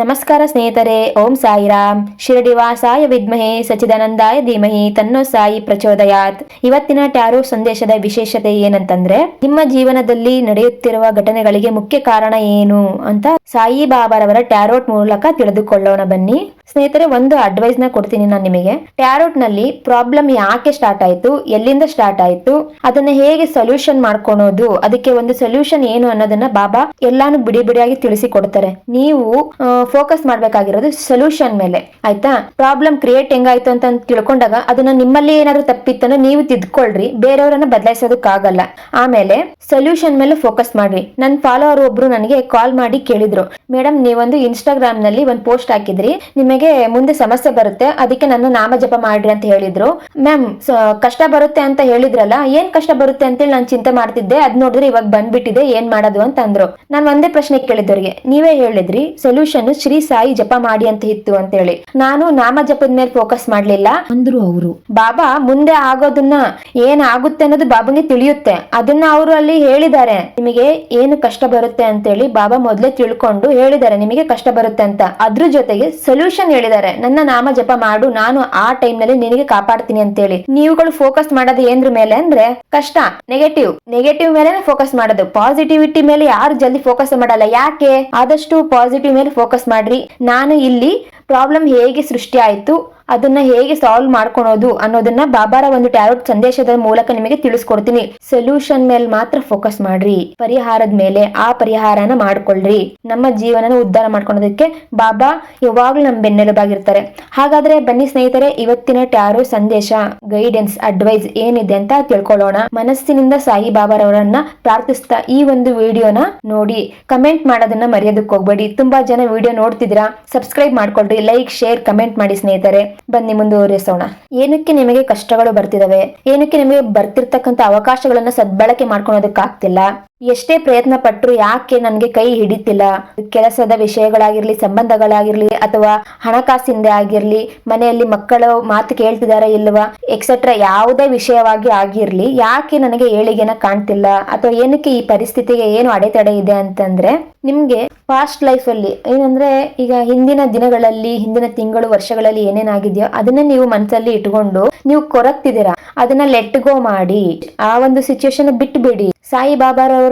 ನಮಸ್ಕಾರ ಸ್ನೇಹಿತರೆ, ಓಂ ಸಾಯಿರಾಮ್. ಶಿರಡಿವಾಸಾಯ ವಿದ್ಮಹೆ ಸಚಿದಾನಂದಾಯ ಧೀಮಹಿ ತನ್ನೋ ಸಾಯಿ ಪ್ರಚೋದಯಾತ್. ಇವತ್ತಿನ ಟ್ಯಾರೋ ಸಂದೇಶದ ವಿಶೇಷತೆ ಏನಂತಂದ್ರೆ, ನಿಮ್ಮ ಜೀವನದಲ್ಲಿ ನಡೆಯುತ್ತಿರುವ ಘಟನೆಗಳಿಗೆ ಮುಖ್ಯ ಕಾರಣ ಏನು ಅಂತ ಸಾಯಿ ಬಾಬಾರವರ ಟ್ಯಾರೋಟ್ ಮೂಲಕ ತಿಳಿದುಕೊಳ್ಳೋಣ ಬನ್ನಿ. ಸ್ನೇಹಿತರೆ, ಒಂದು ಅಡ್ವೈಸ್ನ ಕೊಡ್ತೀನಿ ನಾನು ನಿಮಗೆ. ಟ್ಯಾರೋಟ್ನಲ್ಲಿ ಪ್ರಾಬ್ಲಮ್ ಯಾಕೆ ಸ್ಟಾರ್ಟ್ ಆಯ್ತು, ಎಲ್ಲಿಂದ ಸ್ಟಾರ್ಟ್ ಆಯ್ತು, ಅದನ್ನ ಹೇಗೆ ಸೊಲ್ಯೂಷನ್ ಮಾಡ್ಕೊಳೋದು, ಅದಕ್ಕೆ ಒಂದು ಸೊಲ್ಯೂಷನ್ ಏನು ಅನ್ನೋದನ್ನ ಬಾಬಾ ಎಲ್ಲಾನು ಬಿಡಿ ಬಿಡಿಯಾಗಿ ತಿಳಿಸಿ ಕೊಡ್ತಾರೆ ನೀವು ಫೋಕಸ್ ಮಾಡ್ಬೇಕಾಗಿರೋದು ಸೊಲ್ಯೂಷನ್ ಮೇಲೆ, ಆಯ್ತಾ? ಪ್ರಾಬ್ಲಮ್ ಕ್ರಿಯೇಟ್ ಹೆಂಗಾಯ್ತು ಅಂತ ತಿಳ್ಕೊಂಡಾಗ ಅದನ್ನ ನಿಮ್ಮಲ್ಲಿ ಏನಾದ್ರು ತಪ್ಪಿತ್ತನ ನೀವು ತಿದ್ಕೊಳ್ರಿ, ಬೇರೆಯವರನ್ನ ಬದಲಾಯಿಸೋದಕ್ಕಾಗಲ್ಲ. ಆಮೇಲೆ ಸೊಲ್ಯೂಷನ್ ಮೇಲೆ ಫೋಕಸ್ ಮಾಡ್ರಿ. ನನ್ನ ಫಾಲೋವರ್ ಒಬ್ರು ನನಗೆ ಕಾಲ್ ಮಾಡಿ ಕೇಳಿದ್ರು ಮೇಡಮ್ ನೀವೊಂದು ಇನ್ಸ್ಟಾಗ್ರಾಮ್ನಲ್ಲಿ ಒಂದು ಪೋಸ್ಟ್ ಹಾಕಿದ್ರಿ, ನಿಮಗೆ ಮುಂದೆ ಸಮಸ್ಯೆ ಬರುತ್ತೆ, ಅದಕ್ಕೆ ನನ್ನ ನಾಮ ಜಪ ಮಾಡ್ರಿ ಅಂತ ಹೇಳಿದ್ರು. ಮ್ಯಾಮ್ ಕಷ್ಟ ಬರುತ್ತೆ ಅಂತ ಹೇಳಿದ್ರಲ್ಲ, ಏನ್ ಕಷ್ಟ ಬರುತ್ತೆ ಅಂತೇಳಿ ನಾನು ಚಿಂತೆ ಮಾಡ್ತಿದ್ದೆ, ಅದ್ ನೋಡಿದ್ರೆ ಇವಾಗ ಬಂದ್ಬಿಟ್ಟಿದೆ, ಏನ್ ಮಾಡೋದು? ಅಂತ ಅಂದ್ರು ನಾನು ಒಂದೇ ಪ್ರಶ್ನೆ ಕೇಳಿದವ್ರಿಗೆ ನೀವೇ ಹೇಳಿದ್ರಿ ಸೊಲ್ಯೂಷನ್ ಶ್ರೀ ಸಾಯಿ ಜಪ ಮಾಡಿ ಅಂತ ಇತ್ತು ಅಂತ ಹೇಳಿ ನಾನು ನಾಮ ಜಪದ ಮೇಲೆ ಫೋಕಸ್ ಮಾಡ್ಲಿಲ್ಲ. ಅಂದ್ರು ಅವರು. ಬಾಬಾ ಮುಂದೆ ಆಗೋದನ್ನ ಏನ್ ಆಗುತ್ತೆ ಅನ್ನೋದು ಬಾಬಾಗೆ ತಿಳಿಯುತ್ತೆ. ಅದನ್ನ ಅವರು ಅಲ್ಲಿ ಹೇಳಿದ್ದಾರೆ. ನಿಮಗೆ ಏನು ಕಷ್ಟ ಬರುತ್ತೆ ಅಂತ ಹೇಳಿ ಬಾಬಾ ಮೊದ್ಲೇ ತಿಳ್ಕೊಂಡು ಹೇಳಿದ್ದಾರೆ. ನಿಮಗೆ ಕಷ್ಟ ಬರುತ್ತೆ ಅಂತ. ಅದ್ರ ಜೊತೆಗೆ ಸೊಲ್ಯೂಷನ್ ಹೇಳಿದ್ದಾರೆ. ನನ್ನ ನಾಮ ಜಪ ಮಾಡು. ನಾನು ಆ ಟೈಮ್ನಲ್ಲಿ ನಿನಗೆ ಕಾಪಾಡ್ತೀನಿ ಅಂತ ಹೇಳಿ ನೀವುಗಳು ಫೋಕಸ್ ಮಾಡೋದು ಏನ್ರ ಮೇಲೆ ಅಂದ್ರೆ ಕಷ್ಟ ನೆಗೆಟಿವ್ ನೆಗೆಟಿವ್ ಮೇಲೆ ಫೋಕಸ್ ಮಾಡೋದು. ಪಾಸಿಟಿವಿಟಿ ಮೇಲೆ ಯಾರು ಜಲ್ದಿ ಫೋಕಸ್ ಮಾಡಲ್ಲ. ಯಾಕೆ? ಆದಷ್ಟು ಪಾಸಿಟಿವ್ ಮೇಲೆ ಫೋಕಸ್ ಮಾಡ್ರಿ. ನಾನು ಇಲ್ಲಿ ಪ್ರಾಬ್ಲಮ್ ಹೇಗೆ ಸೃಷ್ಟಿ ಆಯ್ತು? ಅದನ್ನ ಹೇಗೆ ಸಾಲ್ವ್ ಮಾಡ್ಕೊಳೋದು ಅನ್ನೋದನ್ನ ಬಾಬಾರ ಒಂದು ಟ್ಯಾರೋಟ್ ಸಂದೇಶದ ಮೂಲಕ ನಿಮಗೆ ತಿಳಿಸ್ಕೊಡ್ತೀನಿ. ಸೊಲ್ಯೂಷನ್ ಮೇಲೆ ಮಾತ್ರ ಫೋಕಸ್ ಮಾಡ್ರಿ. ಪರಿಹಾರದ ಮೇಲೆ ಆ ಪರಿಹಾರನ ಮಾಡ್ಕೊಳ್ರಿ. ನಮ್ಮ ಜೀವನನ ಉದ್ಧಾರ ಮಾಡ್ಕೊಳೋದಕ್ಕೆ ಬಾಬಾ ಯಾವಾಗ್ಲೂ ನಮ್ಮ ಬೆನ್ನೆಲುಬಾಗಿರ್ತಾರೆ. ಹಾಗಾದ್ರೆ ಬನ್ನಿ ಸ್ನೇಹಿತರೆ, ಇವತ್ತಿನ ಟ್ಯಾರೋ ಸಂದೇಶ ಗೈಡೆನ್ಸ್ ಅಡ್ವೈಸ್ ಏನಿದೆ ಅಂತ ತಿಳ್ಕೊಳ್ಳೋಣ. ಮನಸ್ಸಿನಿಂದ ಸಾಯಿ ಬಾಬಾರವರನ್ನ ಪ್ರಾರ್ಥಿಸ್ತಾ ಈ ಒಂದು ವಿಡಿಯೋನ ನೋಡಿ. ಕಮೆಂಟ್ ಮಾಡೋದನ್ನ ಮರೆಯೋದಕ್ಕೆ ಹೋಗ್ಬೇಡಿ. ತುಂಬಾ ಜನ ವಿಡಿಯೋ ನೋಡ್ತಿದ್ರ ಸಬ್ಸ್ಕ್ರೈಬ್ ಮಾಡ್ಕೊಳ್ರಿ. ಲೈಕ್ ಶೇರ್ ಕಮೆಂಟ್ ಮಾಡಿ ಸ್ನೇಹಿತರೆ. ಬನ್ನಿ ಮುಂದುವರಿಸೋಣ. ಏನಕ್ಕೆ ನಿಮಗೆ ಕಷ್ಟಗಳು ಬರ್ತಿದಾವೆ? ಏನಕ್ಕೆ ನಿಮಗೆ ಬರ್ತಿರ್ತಕ್ಕಂಥ ಅವಕಾಶಗಳನ್ನ ಸದ್ಬಳಕೆ ಮಾಡ್ಕೊಳೋದಕ್ಕಾಗ್ತಿಲ್ಲ? ಎಷ್ಟೇ ಪ್ರಯತ್ನ ಪಟ್ಟರು ಯಾಕೆ ನನಗೆ ಕೈ ಹಿಡಿತಿಲ್ಲ? ಕೆಲಸದ ವಿಷಯಗಳಾಗಿರ್ಲಿ, ಸಂಬಂಧಗಳಾಗಿರ್ಲಿ, ಅಥವಾ ಹಣಕಾಸಿಂದ ಆಗಿರ್ಲಿ, ಮನೆಯಲ್ಲಿ ಮಕ್ಕಳು ಮಾತು ಕೇಳ್ತಿದಾರ ಇಲ್ವಾ ಎಕ್ಸೆಟ್ರಾ ಯಾವುದೇ ವಿಷಯವಾಗಿ ಆಗಿರ್ಲಿ, ಯಾಕೆ ನನಗೆ ಏಳಿಗೆನ ಕಾಣ್ತಿಲ್ಲ? ಅಥವಾ ಏನಕ್ಕೆ ಈ ಪರಿಸ್ಥಿತಿಗೆ ಏನು ಅಡೆತಡೆ ಇದೆ ಅಂತಂದ್ರೆ, ನಿಮ್ಗೆ ಪಾಸ್ಟ್ ಲೈಫ್ ಅಲ್ಲಿ, ಏನಂದ್ರೆ, ಈಗ ಹಿಂದಿನ ದಿನಗಳಲ್ಲಿ, ಹಿಂದಿನ ತಿಂಗಳು, ವರ್ಷಗಳಲ್ಲಿ ಏನೇನಾಗಿದೆಯೋ, ಅದನ್ನ ನೀವು ಮನಸ್ಸಲ್ಲಿ ಇಟ್ಕೊಂಡು ನೀವು ಕೊರಗ್ತಿದ್ದೀರಾ? ಅದನ್ನ ಲೆಟ್ ಗೋ ಮಾಡಿ. ಆ ಒಂದು ಸಿಚುವೇಶನ್ ಬಿಟ್ಬಿಡಿ. ಸಾಯಿ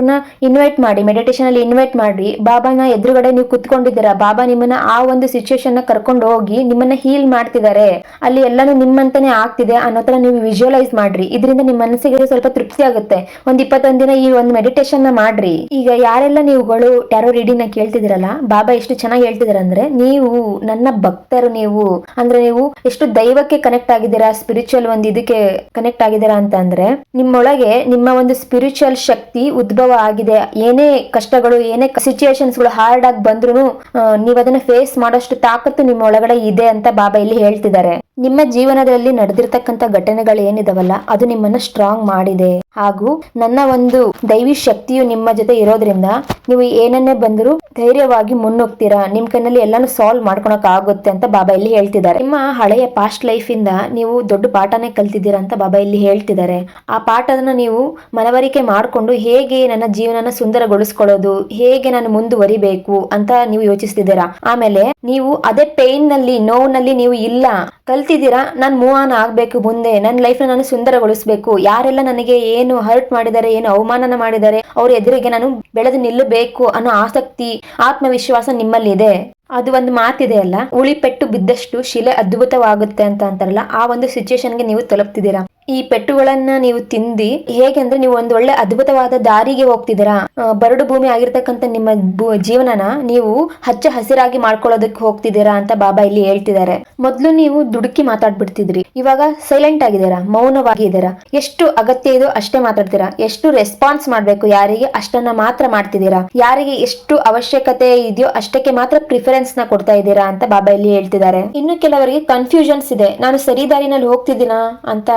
ಬಾಬಾರವ್ರನ್ನ ಇನ್ವೈಟ್ ಮಾಡಿ ಮೆಡಿಟೇಷನ್ ಅಲ್ಲಿ ಇನ್ವೈಟ್ ಮಾಡಿ, ಬಾಬಾನ ಎದುರುಗಡೆ ನೀವು ಕುತ್ಕೊಂಡಿದ್ದೀರಾ? ಬಾಬಾ ನಿಮ್ಮನ್ನ ಆ ಒಂದು ಸಿಚುಯೇಷನ್ನ ಕರ್ಕೊಂಡು ಹೋಗಿ ನಿಮ್ಮನ್ನ ಹೀಲ್ ಮಾಡ್ತಿದ್ದಾರೆ. ಅಲ್ಲಿ ಎಲ್ಲಾನು ನಿಮ್ಮಂತಾನೆ ಆಗ್ತಿದೆ ಅನ್ನೋ ತರ ನೀವು ವಿಜುವಲೈಸ್ ಮಾಡ್ರಿ. ಇದರಿಂದ ನಿಮ್ಮ ಮನಸ್ಸಿಗೆ ಸ್ವಲ್ಪ ತೃಪ್ತಿ ಆಗುತ್ತೆ. ಒಂದ್ ಇಪ್ಪತ್ತೊಂದ್ ದಿನ ಈ ಒಂದು ಮೆಡಿಟೇಷನ್ನ ಮಾಡ್ರಿ. ಈಗ ಯಾರೆಲ್ಲ ನೀವುಗಳು ಟ್ಯಾರೋ ರೀಡಿನ ಕೇಳ್ತಿದಿರಲ್ಲ ಬಾಬಾ ಎಷ್ಟು ಚೆನ್ನಾಗಿ ಹೇಳ್ತಿದಾರೆ ಅಂದ್ರೆ ನೀವು ನನ್ನ ಭಕ್ತರು ನೀವು. ಅಂದ್ರೆ ನೀವು ಎಷ್ಟು ದೈವಕ್ಕೆ ಕನೆಕ್ಟ್ ಆಗಿದ್ದೀರಾ ಸ್ಪಿರಿಚುವಲ್ ಒಂದು ಇದಕ್ಕೆ ಕನೆಕ್ಟ್ ಆಗಿದ್ದೀರಾ ಅಂತ ಅಂದ್ರೆ ನಿಮ್ಮೊಳಗೆ ನಿಮ್ಮ ಒಂದು ಸ್ಪಿರಿಚುವಲ್ ಶಕ್ತಿ ಉದ್ಭವ ಆಗಿದೆ. ಏನೇ ಕಷ್ಟಗಳು, ಏನೇ ಸಿಚುಯೇಷನ್ಸ್ಗಳು ಹಾರ್ಡ್ ಆಗಿ ಬಂದ್ರು ನೀವು ಅದನ್ನ ಫೇಸ್ ಮಾಡೋಷ್ಟು ತಾಕತ್ತು ನಿಮ್ಮ ಒಳಗಡೆ ಇದೆ ಅಂತ ಬಾಬಾ ಇಲ್ಲಿ ಹೇಳ್ತಿದ್ದಾರೆ. ನಿಮ್ಮ ಜೀವನದಲ್ಲಿ ನಡೆದಿರ್ತಕ್ಕಂಥ ಘಟನೆಗಳು ಏನಿದವಲ್ಲ, ಅದು ನಿಮ್ಮನ್ನ ಸ್ಟ್ರಾಂಗ್ ಮಾಡಿದೆ. ಹಾಗೂ ನನ್ನ ಒಂದು ದೈವಿ ಶಕ್ತಿಯು ನಿಮ್ಮ ಜೊತೆ ಇರೋದ್ರಿಂದ, ನೀವು ಏನನ್ನೇ ಬಂದರೂ ಧೈರ್ಯವಾಗಿ ಮುನ್ನುಗ್ತೀರಾ? ನಿಮ್ ಕೈನಲ್ಲಿ ಎಲ್ಲಾನು ಸಾಲ್ವ್ ಮಾಡ್ಕೊಳಕ್ ಆಗುತ್ತೆ ಅಂತ ಬಾಬಾ ಇಲ್ಲಿ ಹೇಳ್ತಿದ್ದಾರೆ. ನಿಮ್ಮ ಹಳೆಯ ಪಾಸ್ಟ್ ಲೈಫ್ ಇಂದ ನೀವು ದೊಡ್ಡ ಪಾಠನೇ ಕಲ್ತಿದ್ದೀರಾ ಅಂತ ಬಾಬಾ ಇಲ್ಲಿ ಹೇಳ್ತಿದ್ದಾರೆ. ಆ ಪಾಠನ ನೀವು ಮನವರಿಕೆ ಮಾಡಿಕೊಂಡು ಹೇಗೆ ನನ್ನ ಜೀವನನ ಸುಂದರಗೊಳಿಸ್ಕೊಳ್ಳೋದು, ಹೇಗೆ ನಾನು ಮುಂದುವರಿಬೇಕು ಅಂತ ನೀವು ಯೋಚಿಸ್ತಿದ್ದೀರಾ? ಆಮೇಲೆ ನೀವು ಅದೇ ಪೇನ್ನಲ್ಲಿ ನೋವ್ನಲ್ಲಿ ನೀವು ಇಲ್ಲ, ಕಲ್ತಿದ್ದೀರಾ? ನಾನು ಮೂವ್ ಆನ್ ಆಗ್ಬೇಕು ಮುಂದೆ ನನ್ನ ಲೈಫ್ ನಾನು ಸುಂದರಗೊಳಿಸಬೇಕು. ಯಾರೆಲ್ಲ ನನಗೆ ಏನು ಹರ್ಟ್ ಮಾಡಿದ್ದಾರೆ, ಏನು ಅವಮಾನನ ಮಾಡಿದ್ದಾರೆ, ಅವ್ರ ಎದುರಿಗೆ ನಾನು ಬೆಳೆದು ನಿಲ್ಲಬೇಕು ಅನ್ನೋ ಆಸಕ್ತಿ ಆತ್ಮವಿಶ್ವಾಸ ನಿಮ್ಮಲ್ಲಿ ಇದೆ ಅದು ಒಂದು ಮಾತಿದೆ ಅಲ್ಲ? ಉಳಿಪೆಟ್ಟು ಬಿದ್ದಷ್ಟು ಶಿಲೆ ಅದ್ಭುತವಾಗುತ್ತೆ ಅಂತ ಅಂತಾರಲ್ಲ? ಆ ಒಂದು ಸಿಚುವೇಶನ್ಗೆ ನೀವು ತಲುಪ್ತಿದ್ದೀರಾ? ಈ ಪೆಟ್ಟುಗಳನ್ನ ನೀವು ತಿಂದಿ ಹೇಗೆಂದ್ರೆ ನೀವು ಒಂದು ಒಳ್ಳೆ ಅದ್ಭುತವಾದ ದಾರಿಗೆ ಹೋಗ್ತಿದ್ದೀರಾ? ಬರಡು ಭೂಮಿ ಆಗಿರ್ತಕ್ಕಂಥ ನಿಮ್ಮ ಜೀವನನ ನೀವು ಹಚ್ಚ ಹಸಿರಾಗಿ ಮಾಡ್ಕೊಳ್ಳೋದಕ್ಕೆ ಹೋಗ್ತಿದ್ದೀರಾ ಅಂತ ಬಾಬಾ ಇಲ್ಲಿ ಹೇಳ್ತಿದ್ದಾರೆ. ಮೊದ್ಲು ನೀವು ದುಡುಕಿ ಮಾತಾಡ್ಬಿಡ್ತಿದ್ರಿ. ಇವಾಗ ಸೈಲೆಂಟ್ ಆಗಿದ್ದೀರಾ? ಮೌನವಾಗಿದ್ದೀರಾ ಎಷ್ಟು ಅಗತ್ಯ ಇದೋ ಅಷ್ಟೇ ಮಾತಾಡ್ತೀರಾ? ಎಷ್ಟು ರೆಸ್ಪಾನ್ಸ್ ಮಾಡ್ಬೇಕು? ಯಾರಿಗೆ ಅಷ್ಟನ್ನ ಮಾತ್ರ ಮಾಡ್ತಿದ್ದೀರಾ? ಯಾರಿಗೆ ಎಷ್ಟು ಅವಶ್ಯಕತೆ ಇದೆಯೋ ಅಷ್ಟಕ್ಕೆ ಮಾತ್ರ ಪ್ರಿಫರೆನ್ಸ್ನ ಕೊಡ್ತಾ ಇದ್ದೀರಾ ಅಂತ ಬಾಬಾ ಇಲ್ಲಿ ಹೇಳ್ತಿದ್ದಾರೆ. ಇನ್ನು ಕೆಲವರಿಗೆ ಕನ್ಫ್ಯೂಷನ್ಸ್ ಇದೆ. ನಾನು ಸರಿ ದಾರಿನಲ್ಲಿ ಹೋಗ್ತಿದ್ದೀನಾ ಅಂತ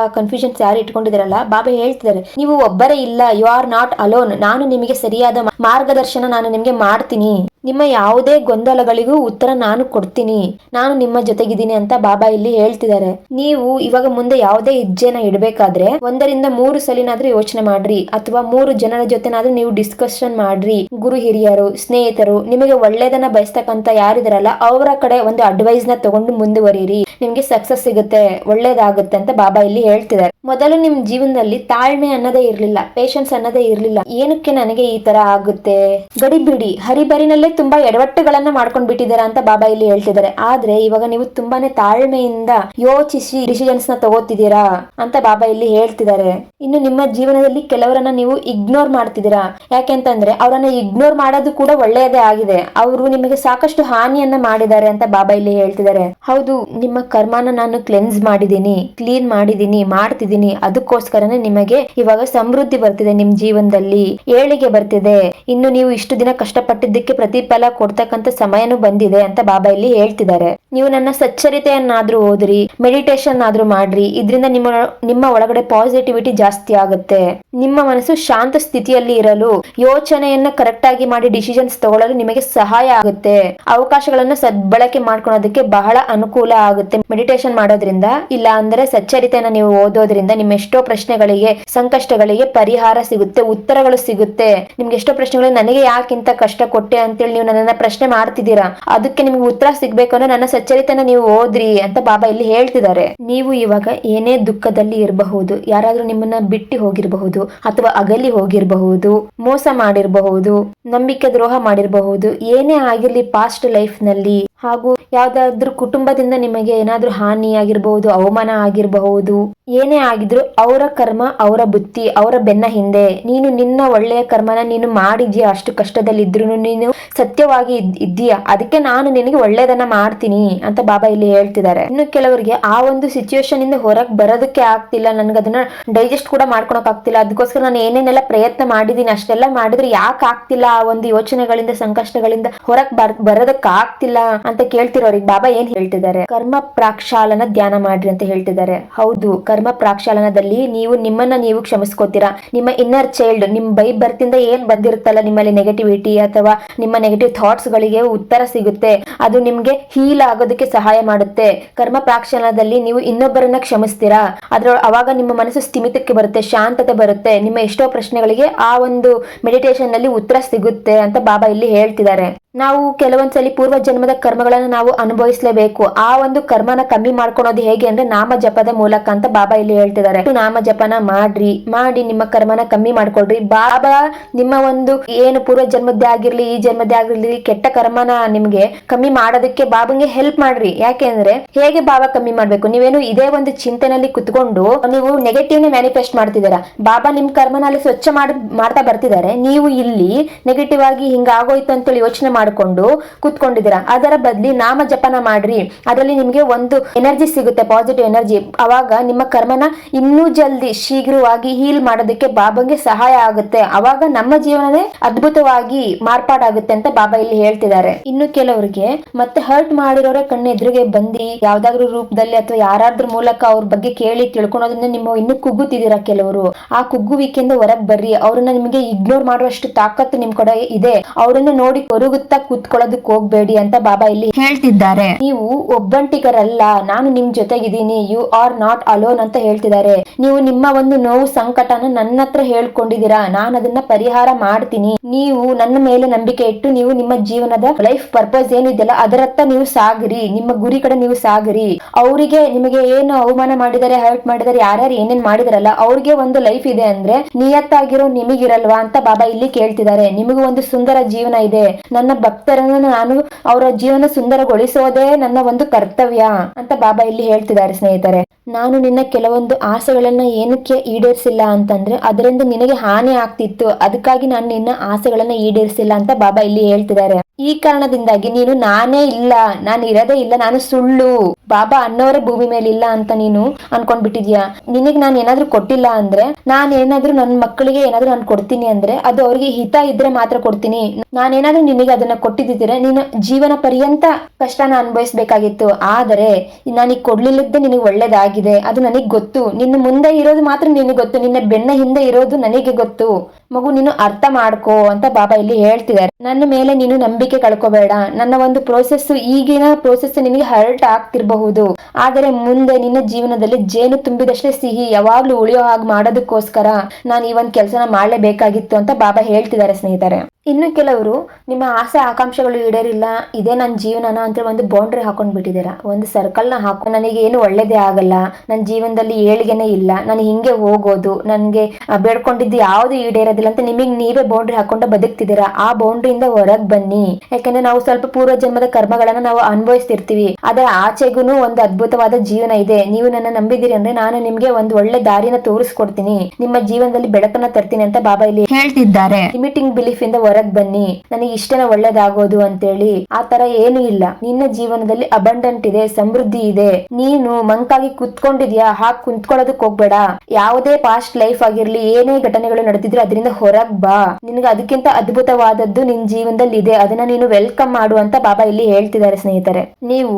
ಕನ್ಫ್ಯೂಷನ್ಸ್ ಯಾರು ಇಟ್ಕೊಂಡಿದ್ದೀರಲ್ಲ, ಬಾಬಾ ಹೇಳ್ತಿದ್ದಾರೆ, ನೀವು ಒಬ್ಬರೇ ಇಲ್ಲ ಯು ಆರ್ ನಾಟ್ ಅಲೋನ್ ನಾನು ನಿಮಗೆ ಸರಿಯಾದ ಮಾರ್ಗದರ್ಶನ ನಾನು ನಿಮಗೆ ಮಾಡ್ತೀನಿ. ನಿಮ್ಮ ಯಾವುದೇ ಗೊಂದಲಗಳಿಗೂ ಉತ್ತರ ನಾನು ಕೊಡ್ತೀನಿ. ನಾನು ನಿಮ್ಮ ಜೊತೆಗಿದ್ದೀನಿ ಅಂತ ಬಾಬಾ ಇಲ್ಲಿ ಹೇಳ್ತಿದ್ದಾರೆ. ನೀವು ಇವಾಗ ಮುಂದೆ ಯಾವುದೇ ಹೆಜ್ಜೆನ ಇಡಬೇಕಾದ್ರೆ ಒಂದರಿಂದ ಮೂರು ಸಲಿನಾದ್ರೂ ಯೋಚನೆ ಮಾಡ್ರಿ. ಅಥವಾ ಮೂರು ಜನರ ಜೊತೆನಾದ್ರೂ ನೀವು ಡಿಸ್ಕಷನ್ ಮಾಡ್ರಿ. ಗುರು ಹಿರಿಯರು, ಸ್ನೇಹಿತರು, ನಿಮಗೆ ಒಳ್ಳೇದನ್ನ ಬಯಸ್ತಕ್ಕಂತ ಯಾರಿದಾರಲ್ಲ, ಅವರ ಕಡೆ ಒಂದು ಅಡ್ವೈಸ್ನ ತಗೊಂಡು ಮುಂದುವರಿಯಿರಿ ನಿಮ್ಗೆ ಸಕ್ಸಸ್ ಸಿಗುತ್ತೆ ಒಳ್ಳೇದಾಗುತ್ತೆ ಅಂತ ಬಾಬಾ ಇಲ್ಲಿ ಹೇಳ್ತಿದ್ದಾರೆ. ಮೊದಲು ನಿಮ್ ಜೀವನದಲ್ಲಿ ತಾಳ್ಮೆ ಅನ್ನೋದೇ ಇರ್ಲಿಲ್ಲ ಪೇಶನ್ಸ್ ಅನ್ನೋದೇ ಇರ್ಲಿಲ್ಲ. ಏನಕ್ಕೆ ನನಗೆ ಈ ತರ ಆಗುತ್ತೆ? ಗಡಿಬಿಡಿ ಹರಿಬರಿನಲ್ಲೇ ತುಂಬಾ ಎಡವಟ್ಟುಗಳನ್ನ ಮಾಡ್ಕೊಂಡ್ ಬಿಟ್ಟಿದ್ದೀರಾ ಅಂತ ಬಾಬಾ ಇಲ್ಲಿ ಹೇಳ್ತಿದ್ದಾರೆ. ಆದ್ರೆ ಇವಾಗ ನೀವು ತುಂಬಾನೇ ತಾಳ್ಮೆಯಿಂದ ಯೋಚಿಸಿ ಡಿಸಿಷನ್ಸ್ನ ತಗೋತಿದ್ದೀರಾ ಅಂತ ಬಾಬಾ ಇಲ್ಲಿ ಹೇಳ್ತಿದ್ದಾರೆ. ಇನ್ನು ನಿಮ್ಮ ಜೀವನದಲ್ಲಿ ಕೆಲವರನ್ನ ನೀವು ಇಗ್ನೋರ್ ಮಾಡ್ತಿದ್ದೀರಾ? ಯಾಕೆಂತಂದ್ರೆ ಅವರನ್ನ ಇಗ್ನೋರ್ ಮಾಡೋದು ಕೂಡ ಒಳ್ಳೆಯದೇ ಆಗಿದೆ. ಅವರು ನಿಮಗೆ ಸಾಕಷ್ಟು ಹಾನಿಯನ್ನ ಮಾಡಿದ್ದಾರೆ ಅಂತ ಬಾಬಾ ಇಲ್ಲಿ ಹೇಳ್ತಿದ್ದಾರೆ. ಹೌದು, ನಿಮ್ಮ ಕರ್ಮನ ನಾನು ಕ್ಲೆನ್ಸ್ ಮಾಡಿದ್ದೀನಿ ಕ್ಲೀನ್ ಮಾಡಿದ್ದೀನಿ, ಮಾಡ್ತಿದ್ದೀನಿ. ಅದಕ್ಕೋಸ್ಕರನೇ ನಿಮಗೆ ಇವಾಗ ಸಮೃದ್ಧಿ ಬರ್ತಿದೆ ನಿಮ್ ಜೀವನದಲ್ಲಿ. ಏಳಿಗೆ ಬರ್ತಿದೆ. ಇನ್ನು ನೀವು ಇಷ್ಟು ದಿನ ಕಷ್ಟಪಟ್ಟಿದ್ದಕ್ಕೆ ಪ್ರತಿಫಲ ಕೊಡ್ತಕ್ಕಂತ ಸಮಯನೂ ಬಂದಿದೆ ಅಂತ ಬಾಬಾ ಇಲ್ಲಿ ಹೇಳ್ತಿದ್ದಾರೆ ನೀವು ನನ್ನ ಸಚ್ಚರಿತೆಯನ್ನಾದ್ರೂ ಓದ್ರಿ ಮೆಡಿಟೇಷನ್ ಆದ್ರೂ ಮಾಡ್ರಿ ಇದರಿಂದ ನಿಮ್ಮ ನಿಮ್ಮ ಒಳಗಡೆ ಪಾಸಿಟಿವಿಟಿ ಜಾಸ್ತಿ ಆಗುತ್ತೆ ನಿಮ್ಮ ಮನಸ್ಸು ಶಾಂತ ಸ್ಥಿತಿಯಲ್ಲಿ ಇರಲು ಯೋಚನೆಯನ್ನ ಕರೆಕ್ಟ್ ಆಗಿ ಮಾಡಿ ಡಿಸಿಷನ್ಸ್ ತಗೊಳ್ಳಲು ನಿಮಗೆ ಸಹಾಯ ಆಗುತ್ತೆ ಅವಕಾಶಗಳನ್ನ ಸದ್ಬಳಕೆ ಮಾಡ್ಕೊಳೋದಕ್ಕೆ ಬಹಳ ಅನುಕೂಲ ಆಗುತ್ತೆ ಮೆಡಿಟೇಷನ್ ಮಾಡೋದ್ರಿಂದ ಇಲ್ಲ ಅಂದ್ರೆ ಸಚ್ಚರಿತೆಯನ್ನ ನೀವು ಓದೋದ್ರಿಂದ ನಿಮ್ಮ ಎಷ್ಟೋ ಪ್ರಶ್ನೆಗಳಿಗೆ ಸಂಕಷ್ಟಗಳಿಗೆ ಪರಿಹಾರ ಸಿಗುತ್ತೆ ಉತ್ತರಗಳು ಸಿಗುತ್ತೆ ನಿಮ್ಗೆ ಎಷ್ಟೋ ಪ್ರಶ್ನೆಗಳು ನನಗೆ ಯಾಕಿಂತ ಕಷ್ಟ ಕೊಟ್ಟೆ ಅಂತೇಳಿ ನೀವು ನನ್ನನ್ನ ಪ್ರಶ್ನೆ ಮಾಡ್ತಿದ್ದೀರಾ? ಅದಕ್ಕೆ ನಿಮ್ಗೆ ಉತ್ತರ ಸಿಗ್ಬೇಕು ಅಂದ್ರೆ ನನ್ನ ಸಚ್ಚರಿತನ ನೀವು ಓದ್ರಿ ಅಂತ ಬಾಬಾ ಇಲ್ಲಿ ಹೇಳ್ತಿದ್ದಾರೆ. ನೀವು ಇವಾಗ ಏನೇ ದುಃಖದಲ್ಲಿ ಇರಬಹುದು, ಯಾರಾದ್ರೂ ನಿಮ್ಮನ್ನ ಬಿಟ್ಟು ಹೋಗಿರಬಹುದು ಅಥವಾ ಅಗಲಿ ಹೋಗಿರಬಹುದು, ಮೋಸ ಮಾಡಿರಬಹುದು, ನಂಬಿಕೆ ದ್ರೋಹ ಮಾಡಿರಬಹುದು, ಏನೇ ಆಗಿರ್ಲಿ ಪಾಸ್ಟ್ ಲೈಫ್ನಲ್ಲಿ ಹಾಗೂ ಯಾವ್ದಾದ್ರು ಕುಟುಂಬದಿಂದ ನಿಮಗೆ ಏನಾದ್ರೂ ಹಾನಿ ಆಗಿರಬಹುದು ಅವಮಾನ ಆಗಿರಬಹುದು ಏನೇ ಆಗಿದ್ರು ಅವರ ಕರ್ಮ, ಅವರ ಬುತ್ತಿ ಅವರ ಬೆನ್ನ ಹಿಂದೆ. ನೀನು ನಿನ್ನ ಒಳ್ಳೆಯ ಕರ್ಮನ ನೀನು ಮಾಡಿದ್ಯಾ? ಅಷ್ಟು ಕಷ್ಟದಲ್ಲಿ ಇದ್ರು ನೀನು ಸತ್ಯವಾಗಿ ಇದ್- ಇದ್ದೀಯಾ? ಅದಕ್ಕೆ ನಾನು ನಿನಗೆ ಒಳ್ಳೇದನ್ನ ಮಾಡ್ತೀನಿ ಅಂತ ಬಾಬಾ ಇಲ್ಲಿ ಹೇಳ್ತಿದ್ದಾರೆ. ಇನ್ನು ಕೆಲವರಿಗೆ ಆ ಒಂದು ಸಿಚುವೇಶನ್ ಇಂದ ಹೊರಗೆ ಬರೋದಕ್ಕೆ ಆಗ್ತಿಲ್ಲ. ನನಗೆ ಅದನ್ನ ಡೈಜೆಸ್ಟ್ ಕೂಡ ಮಾಡ್ಕೊಳಕ್ ಆಗ್ತಿಲ್ಲ. ಅದಕ್ಕೋಸ್ಕರ ನಾನು ಏನೇನೆಲ್ಲ ಪ್ರಯತ್ನ ಮಾಡಿದೀನಿ, ಅಷ್ಟೆಲ್ಲ ಮಾಡಿದ್ರೆ ಯಾಕೆ ಆಗ್ತಿಲ್ಲ ಆ ಒಂದು ಯೋಚನೆಗಳಿಂದ, ಸಂಕಷ್ಟಗಳಿಂದ ಹೊರಗೆ ಬರ್ ಬರೋದಕ್ಕೆ ಆಗ್ತಿಲ್ಲ ಅಂತ ಕೇಳ್ತಿರೋರಿಗೆ ಬಾಬಾ ಏನ್ ಹೇಳ್ತಿದ್ದಾರೆ? ಕರ್ಮ ಪ್ರಾಕ್ಷಾಲನ ಧ್ಯಾನ ಮಾಡ್ರಿ ಅಂತ ಹೇಳ್ತಿದ್ದಾರೆ. ಹೌದು ಕರ್ಮ ಪ್ರಾಕ್ಷಾಲನದಲ್ಲಿ ನೀವು ನಿಮ್ಮನ್ನ ನೀವು ಕ್ಷಮಿಸ್ಕೋತೀರಾ? ನಿಮ್ಮ ಇನ್ನರ್ ಚೈಲ್ಡ್ ನಿಮ್ ಬೈ ಬರ್ತಿಂದ ಏನ್ ಬಂದಿರುತ್ತಲ್ಲ ನಿಮ್ಮಲ್ಲಿ ನೆಗೆಟಿವಿಟಿ ಅಥವಾ ನಿಮ್ಮ ನೆಗೆಟಿವ್ ಥಾಟ್ಸ್ ಗಳಿಗೆ ಉತ್ತರ ಸಿಗುತ್ತೆ. ಅದು ನಿಮ್ಗೆ ಹೀಲ್ ಆಗೋದಕ್ಕೆ ಸಹಾಯ ಮಾಡುತ್ತೆ. ಕರ್ಮ ಪ್ರಾಕ್ಷಾಲನದಲ್ಲಿ ನೀವು ಇನ್ನೊಬ್ಬರನ್ನ ಕ್ಷಮಿಸ್ತೀರಾ? ಅದ್ರ ಅವಾಗ ನಿಮ್ಮ ಮನಸ್ಸು ಸ್ಥಿಮಿತಕ್ಕೆ ಬರುತ್ತೆ, ಶಾಂತತೆ ಬರುತ್ತೆ. ನಿಮ್ಮ ಎಷ್ಟೋ ಪ್ರಶ್ನೆಗಳಿಗೆ ಆ ಒಂದು ಮೆಡಿಟೇಷನ್ನಲ್ಲಿ ಉತ್ತರ ಸಿಗುತ್ತೆ ಅಂತ ಬಾಬಾ ಇಲ್ಲಿ ಹೇಳ್ತಿದ್ದಾರೆ. ನಾವು ಕೆಲವೊಂದ್ಸಲಿ ಪೂರ್ವ ಜನ್ಮದ ಕರ್ಮಗಳನ್ನ ನಾವು ಅನುಭವಿಸಲೇಬೇಕು. ಆ ಒಂದು ಕರ್ಮನ ಕಮ್ಮಿ ಮಾಡ್ಕೊಳೋದು ಹೇಗೆ ಅಂದ್ರೆ ನಾಮ ಜಪದ ಮೂಲಕ ಅಂತ ಬಾಬಾ ಇಲ್ಲಿ ಹೇಳ್ತಿದ್ದಾರೆ. ನಾಮ ಜಪನ ಮಾಡ್ರಿ, ಮಾಡಿ ನಿಮ್ಮ ಕರ್ಮನ ಕಮ್ಮಿ ಮಾಡ್ಕೊಳ್ರಿ. ಬಾಬಾ, ನಿಮ್ಮ ಒಂದು ಏನು ಪೂರ್ವ ಜನ್ಮದ್ದೇ ಆಗಿರ್ಲಿ, ಈ ಜನ್ಮದ್ದೇ ಆಗಿರ್ಲಿ, ಕೆಟ್ಟ ಕರ್ಮನ ನಿಮ್ಗೆ ಕಮ್ಮಿ ಮಾಡೋದಕ್ಕೆ ಬಾಬಂಗೆ ಹೆಲ್ಪ್ ಮಾಡ್ರಿ. ಯಾಕೆಂದ್ರೆ ಹೇಗೆ ಬಾಬಾ ಕಮ್ಮಿ ಮಾಡ್ಬೇಕು? ನೀವೇನು ಇದೇ ಒಂದು ಚಿಂತೆನಲ್ಲಿ ಕುತ್ಕೊಂಡು ನೀವು ನೆಗೆಟಿವ್ ನೇ ಮ್ಯಾನಿಫೆಸ್ಟ್ ಮಾಡ್ತಿದ್ದೀರಾ? ಬಾಬಾ ನಿಮ್ ಕರ್ಮನ ಅಲ್ಲಿ ಸ್ವಚ್ಛ ಮಾಡ್, ಮಾಡ್ತಾ ಬರ್ತಿದ್ದಾರೆ. ನೀವು ಇಲ್ಲಿ ನೆಗೆಟಿವ್ ಆಗಿ ಹಿಂಗಾಗೋಯ್ತು ಅಂತೇಳಿ ಯೋಚನೆ ಮಾಡ್ಕೊಂಡು ಕುತ್ಕೊಂಡಿದ್ದೀರಾ? ಅದರ ಬದಲಿ ನಾಮ ಜಪನ ಮಾಡ್ರಿ. ಅದರಲ್ಲಿ ನಿಮಗೆ ಒಂದು ಎನರ್ಜಿ ಸಿಗುತ್ತೆ ಪಾಸಿಟಿವ್ ಎನರ್ಜಿ ಅವಾಗ ನಿಮ್ಮ ಕರ್ಮನ ಇನ್ನೂ ಜಲ್ದಿ, ಶೀಘ್ರವಾಗಿ ಹೀಲ್ ಮಾಡೋದಕ್ಕೆ ಬಾಬಂಗೆ ಸಹಾಯ ಆಗುತ್ತೆ. ಅವಾಗ ನಮ್ಮ ಜೀವನನೇ ಅದ್ಭುತವಾಗಿ ಮಾರ್ಪಾಡಾಗುತ್ತೆ ಅಂತ ಬಾಬಾ ಇಲ್ಲಿ ಹೇಳ್ತಿದ್ದಾರೆ. ಇನ್ನು ಕೆಲವರಿಗೆ ಮತ್ತೆ ಹರ್ಟ್ ಮಾಡಿರೋರ ಕಣ್ಣು ಎದುರಿಗೆ ಬಂದಿ, ಯಾವ್ದಾದ್ರು ರೂಪದಲ್ಲಿ ಅಥವಾ ಯಾರಾದ್ರ ಮೂಲಕ ಅವ್ರ ಬಗ್ಗೆ ಕೇಳಿ ತಿಳ್ಕೊಳೋದ್ರಿಂದ ನಿಮ್ಮ ಇನ್ನು ಕುಗ್ಗುತ್ತಿದ್ದೀರಾ ಕೆಲವರು? ಆ ಕುಗ್ಗುವಿಕೆಯಿಂದ ಹೊರಗ್ ಬರ್ರಿ. ಅವ್ರನ್ನ ನಿಮಗೆ ಇಗ್ನೋರ್ ಮಾಡುವಷ್ಟು ತಾಕತ್ತು ನಿಮ್ ಕಡೆ ಇದೆ. ಅವರನ್ನ ನೋಡಿ ಕೊರುಗುತ್ತಾ ಕೂತ್ಕೊಳ್ಳೋದಕ್ಕೆ ಹೋಗ್ಬೇಡಿ ಅಂತ ಬಾಬಾ ಇಲ್ಲಿ ಹೇಳ್ತಿದ್ದಾರೆ. ನೀವು ಒಬ್ಬಂಟಿಗರಲ್ಲ, ನಾನು ನಿಮ್ ಜೊತೆಗಿದ್ದೀನಿ ಯು ಆರ್ ನಾಟ್ ಅಲೋನ್ ಅಂತ ಹೇಳ್ತಿದ್ದಾರೆ. ನೀವು ನಿಮ್ಮ ಒಂದು ನೋವು ಸಂಕಟನ ನನ್ನ ಹತ್ರ ಹೇಳ್ಕೊಂಡಿದ್ದೀರಾ? ನಾನು ಅದನ್ನ ಪರಿಹಾರ ಮಾಡ್ತೀನಿ. ನೀವು ನನ್ನ ಮೇಲೆ ನಂಬಿಕೆ ಇಟ್ಟು ನೀವು ನಿಮ್ಮ ಜೀವನದ ಲೈಫ್ ಪರ್ಪಸ್ ಏನಿದೆಯಲ್ಲ ಅದರತ್ತ ನೀವು ಸಾಗ್ರಿ. ನಿಮ್ಮ ಗುರಿ ಕಡೆ ನೀವು ಸಾಗ್ರಿ. ಅವರಿಗೆ ನಿಮಗೆ ಏನು ಅವಮಾನ ಮಾಡಿದರೆ ಹರ್ಟ್ ಮಾಡಿದರೆ ಯಾರ್ಯಾರು ಏನೇನ್ ಮಾಡಿದಾರಲ್ಲ, ಅವ್ರಿಗೆ ಒಂದು ಲೈಫ್ ಇದೆ ಅಂದ್ರೆ ನಿಯತ್ತಾಗಿರೋ ನಿಮಗಿರಲ್ವಾ ಅಂತ ಬಾಬಾ ಇಲ್ಲಿ ಕೇಳ್ತಿದ್ದಾರೆ. ನಿಮಗೂ ಒಂದು ಸುಂದರ ಜೀವನ ಇದೆ. ನನ್ನ ಭಕ್ತರನ್ನು ನಾನು ಅವರ ಜೀವನ ಸುಂದರಗೊಳಿಸೋದೇ ನನ್ನ ಒಂದು ಕರ್ತವ್ಯ ಅಂತ ಬಾಬಾ ಇಲ್ಲಿ ಹೇಳ್ತಿದ್ದಾರೆ ಸ್ನೇಹಿತರೆ. ನಾನು ನಿನ್ನ ಕೆಲವೊಂದು ಆಸೆಗಳನ್ನ ಏನಕ್ಕೆ ಈಡೇರಿಸಿಲ್ಲ ಅಂತಂದ್ರೆ ಅದರಿಂದ ನಿನಗೆ ಹಾನಿ ಆಗ್ತಿತ್ತು. ಅದಕ್ಕಾಗಿ ನಾನು ನಿನ್ನ ಆಸೆಗಳನ್ನ ಈಡೇರಿಸಿಲ್ಲ ಅಂತ ಬಾಬಾ ಇಲ್ಲಿ ಹೇಳ್ತಿದ್ದಾರೆ. ಈ ಕಾರಣದಿಂದಾಗಿ ನೀನು ನಾನೇ ಇಲ್ಲ, ನಾನು ಇರೋದೇ ಇಲ್ಲ, ನಾನು ಸುಳ್ಳು, ಬಾಬಾ ಅನ್ನೋರ ಭೂಮಿ ಮೇಲೆ ಇಲ್ಲ ಅಂತ ನೀನು ಅನ್ಕೊಂಡ್ಬಿಟ್ಟಿದ್ಯಾ? ನಿನಗೆ ನಾನು ಏನಾದ್ರೂ ಕೊಟ್ಟಿಲ್ಲ ಅಂದ್ರೆ, ನಾನು ಏನಾದ್ರೂ ನನ್ನ ಮಕ್ಕಳಿಗೆ ಏನಾದ್ರೂ ನಾನು ಕೊಡ್ತೀನಿ ಅಂದ್ರೆ, ಅದು ಅವ್ರಿಗೆ ಹಿತ ಇದ್ರೆ ಮಾತ್ರ ಕೊಡ್ತೀನಿ. ನಾನೇನಾದ್ರೂ ನಿನಗೆ ಅದನ್ನ ಕೊಟ್ಟಿದ್ದಿದ್ರೆ ನೀನು ಜೀವನ ಪರ್ಯಂತ ಕಷ್ಟನ ಅನುಭವಿಸ್ಬೇಕಾಗಿತ್ತು. ಆದರೆ ನನಗೆ ಕೊಡ್ಲಿಲ್ಲದ್ದೇ ನಿನಗೆ ಒಳ್ಳೇದಾಗಿದೆ. ಅದು ನನಗ್ ಗೊತ್ತು. ನಿನ್ನ ಮುಂದೆ ಇರೋದು ಮಾತ್ರ ನಿನಗೆ ಗೊತ್ತು. ನಿನ್ನ ಬೆನ್ನ ಹಿಂದೆ ಇರೋದು ನನಗೆ ಗೊತ್ತು. ಮಗು, ನೀನು ಅರ್ಥ ಮಾಡ್ಕೋ ಅಂತ ಬಾಬಾ ಇಲ್ಲಿ ಹೇಳ್ತಿದ್ದಾರೆ. ನನ್ನ ಮೇಲೆ ನೀನು ನಂಬಿಕೆ ಕಳ್ಕೋಬೇಡ. ನನ್ನ ಒಂದು ಪ್ರೋಸೆಸ್ ಈಗಿನ ಪ್ರೋಸೆಸ್ ನಿನಗೆ ಹರ್ಟ್ ಆಗ್ತಿರಬಹುದು. ಆದರೆ ಮುಂದೆ ನಿನ್ನ ಜೀವನದಲ್ಲಿ ಜೇನು ತುಂಬಿದಷ್ಟೇ ಸಿಹಿ ಯಾವಾಗ್ಲೂ ಉಳಿಯೋ ಹಾಗೆ ಮಾಡೋದಕ್ಕೋಸ್ಕರ ನಾನು ಈ ಒಂದು ಕೆಲಸನ ಮಾಡಲೇಬೇಕಾಗಿತ್ತು ಅಂತ ಬಾಬಾ ಹೇಳ್ತಿದ್ದಾರೆ ಸ್ನೇಹಿತರೆ. ಇನ್ನು ಕೆಲವರು ನಿಮ್ಮ ಆಸೆ ಆಕಾಂಕ್ಷೆಗಳು ಈಡೇರಿಲ್ಲ, ಇದೇ ನನ್ನ ಜೀವನನ ಅಂತ ಒಂದು ಬೌಂಡ್ರಿ ಹಾಕೊಂಡು ಬಿಟ್ಟಿದ್ದೀರಾ? ಒಂದು ಸರ್ಕಲ್ನ ಹಾಕೊ ನನಗೆ ಏನು ಒಳ್ಳೇದೇ ಆಗಲ್ಲ ನನ್ನ ಜೀವನದಲ್ಲಿ ಏಳಿಗೆನೇ ಇಲ್ಲ, ನಾನು ಹಿಂಗೆ ಹೋಗೋದು, ನನಗೆ ಬೇಡ್ಕೊಂಡಿದ್ದು ಯಾವುದು ಈಡೇರೋದಿಲ್ಲ ಅಂತ ನಿಮಗೆ ನೀವೇ ಬೌಂಡ್ರಿ ಹಾಕೊಂಡು ಬದುಕ್ತಿದ್ದೀರಾ? ಆ ಬೌಂಡ್ರಿಯಿಂದ ಹೊರಗೆ ಬನ್ನಿ. ಯಾಕಂದ್ರೆ ನಾವು ಸ್ವಲ್ಪ ಪೂರ್ವ ಜನ್ಮದ ಕರ್ಮಗಳನ್ನ ನಾವು ಅನುಭವಿಸ್ತಿರ್ತೀವಿ ಅದರ ಆಚೆಗೂ ಒಂದು ಅದ್ಭುತವಾದ ಜೀವನ ಇದೆ. ನೀವು ನನ್ನ ನಂಬಿದಿರಿ ಅಂದ್ರೆ ನಾನು ನಿಮ್ಗೆ ಒಂದು ಒಳ್ಳೆ ದಾರಿನ ತೋರಿಸ್ಕೊಡ್ತೀನಿ. ನಿಮ್ಮ ಜೀವನದಲ್ಲಿ ಬೆಳಕನ್ನ ತರ್ತೀನಿ ಅಂತ ಬಾಬಾ ಇಲ್ಲಿ ಹೇಳ್ತಿದ್ದಾರೆ. ಲಿಮಿಟಿಂಗ್ ಬಿಲೀಫ್ ಇಂದ ಹೊರಗ್ ಬನ್ನಿ. ನನಗೆ ಇಷ್ಟನ ಒಳ್ಳೇದಾಗೋದು ಅಂತೇಳಿ ಆ ತರ ಏನು ಇಲ್ಲ. ನಿನ್ನ ಜೀವನದಲ್ಲಿ ಅಬಂಡೆಂಟ್ ಇದೆ, ಸಮೃದ್ಧಿ ಇದೆ. ನೀನು ಮಂಕಾಗಿ ಕುತ್ಕೊಂಡಿದ್ಯಾ? ಹಾಗೆ ಕುಂತ್ಕೊಳ್ಳೋದಕ್ ಹೋಗ್ಬೇಡ. ಯಾವುದೇ ಪಾಸ್ಟ್ ಲೈಫ್ ಆಗಿರ್ಲಿ, ಏನೇ ಘಟನೆಗಳು ನಡೆದಿದ್ರು ಅದರಿಂದ ಹೊರಗ್ ಬಾ. ನಿನ್ಗೆ ಅದಕ್ಕಿಂತ ಅದ್ಭುತವಾದದ್ದು ನಿನ್ ಜೀವನದಲ್ಲಿ ಇದೆ. ಅದನ್ನ ನೀನು ವೆಲ್ಕಮ್ ಮಾಡು ಅಂತ ಬಾಬಾ ಇಲ್ಲಿ ಹೇಳ್ತಿದ್ದಾರೆ ಸ್ನೇಹಿತರೆ. ನೀವು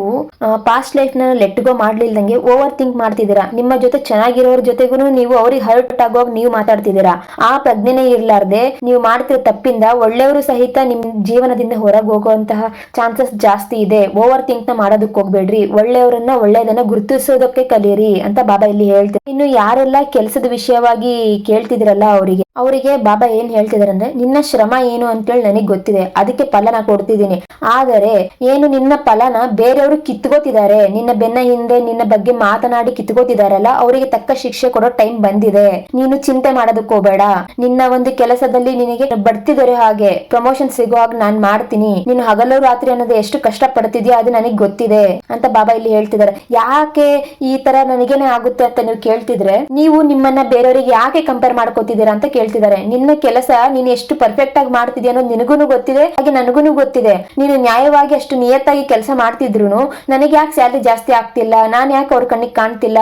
ಪಾಸ್ಟ್ ಲೈಫ್ನ ಲೆಟ್ ಗೋ ಮಾಡ್ಲಿಲ್ದಂಗೆ ಓವರ್ ಥಿಂಕ್ ಮಾಡ್ತಿದ್ದೀರಾ? ನಿಮ್ಮ ಜೊತೆ ಚೆನ್ನಾಗಿರೋರ ಜೊತೆಗೂ ನೀವು ಅವ್ರಿಗೆ ಹರ್ಟ್ ಆಗೋಗಿ ನೀವು ಮಾತಾಡ್ತಿದ್ದೀರಾ? ಆ ಪ್ರಜ್ಞೆನೇ ಇರ್ಲಾರ್ದೆ ನೀವು ಮಾಡ್ತಿರೋ ತಪ್ಪಿಂದ ಒಳ್ಳೆಯವರು ಸಹಿತ ನಿಮ್ ಜೀವನದಿಂದ ಹೊರಗೆ ಹೋಗುವಂತಹ ಚಾನ್ಸಸ್ ಜಾಸ್ತಿ ಇದೆ. ಓವರ್ ಥಿಂಕ್ನ ಮಾಡೋದಕ್ಕೆ ಹೋಗ್ಬೇಡ್ರಿ. ಒಳ್ಳೆಯವರನ್ನ ಒಳ್ಳೆಯದನ್ನ ಗುರುತಿಸೋದಕ್ಕೆ ಕಲಿಯಿರಿ ಅಂತ ಬಾಬಾ ಇಲ್ಲಿ ಹೇಳ್ತಾರೆ ಇನ್ನು ಯಾರೆಲ್ಲ ಕೆಲಸದ ವಿಷಯವಾಗಿ ಕೇಳ್ತಿದ್ರಲ್ಲ ಅವರಿಗೆ ಅವರಿಗೆ ಬಾಬಾ ಏನ್ ಹೇಳ್ತಿದಾರೆ ಅಂದ್ರೆ ನಿನ್ನ ಶ್ರಮ ಏನು ಅಂತೇಳಿ ನನಗೆ ಗೊತ್ತಿದೆ. ಅದಕ್ಕೆ ಫಲನ ಕೊಡ್ತಿದ್ದೀನಿ. ಆದರೆ ಏನು ನಿನ್ನ ಫಲನ ಬೇರೆಯವರು ಕಿತ್ಕೋತಿದ್ದಾರೆ. ನಿನ್ನ ಬೆನ್ನ ಹಿಂದೆ ನಿನ್ನ ಬಗ್ಗೆ ಮಾತನಾಡಿ ಕಿತ್ಕೋತಿದಾರಲ್ಲ ಅವರಿಗೆ ತಕ್ಕ ಶಿಕ್ಷೆ ಕೊಡೋ ಟೈಮ್ ಬಂದಿದೆ. ನೀನು ಚಿಂತೆ ಹೋಗಬೇಡ. ನಿನ್ನ ಒಂದು ಕೆಲಸದಲ್ಲಿ ನಿನಗೆ ಬರ್ತಿದ್ದಾರೆ ಹಾಗೆ. ಪ್ರಮೋಷನ್ ಸಿಗೋ ಹಾಗೆ ನಾನ್ ಮಾಡ್ತೀನಿ. ನೀನು ಹಗಲು ರಾತ್ರಿ ಅನ್ನೋದು ಎಷ್ಟು ಕಷ್ಟ ಪಡ್ತಿದ್ಯಾ ಅದು ನನಗೆ ಗೊತ್ತಿದೆ. ಅಂತ ಬಾಬಾ ಇಲ್ಲಿ ಹೇಳ್ತಿದ್ದಾರೆ ಯಾಕೆ ಈ ತರ ನನಗೇನೆ ಆಗುತ್ತೆ ಅಂತ ನೀವು ಕೇಳ್ತಿದ್ರೆ, ನೀವು ನಿಮ್ಮನ್ನ ಬೇರೆಯವರಿಗೆ ಯಾಕೆ ಕಂಪೇರ್ ಮಾಡ್ಕೋತಿದ್ದೀರಾ ಅಂತ ಕೇಳ್ತಿದ್ದಾರೆ ನಿನ್ನ ಕೆಲಸ ನೀನು ಎಷ್ಟು ಪರ್ಫೆಕ್ಟ್ ಆಗಿ ಮಾಡ್ತಿದ್ಯಾ ಅನ್ನೋದು ನಿನಗೂ ಗೊತ್ತಿದೆ, ಹಾಗೆ ನನಗೂ ಗೊತ್ತಿದೆ. ನೀನು ನ್ಯಾಯವಾಗಿ ಅಷ್ಟು ನಿಯತ್ತಾಗಿ ಕೆಲಸ ಮಾಡ್ತಿದ್ರು ನನಗೆ ಯಾಕೆ ಸ್ಯಾಲ್ರಿ ಜಾಸ್ತಿ ಆಗ್ತಿಲ್ಲ? ನಾನು ಯಾಕೆ ಅವ್ರ ಕಣ್ಣಿಗೆ ಕಾಣ್ತಿಲ್ಲ?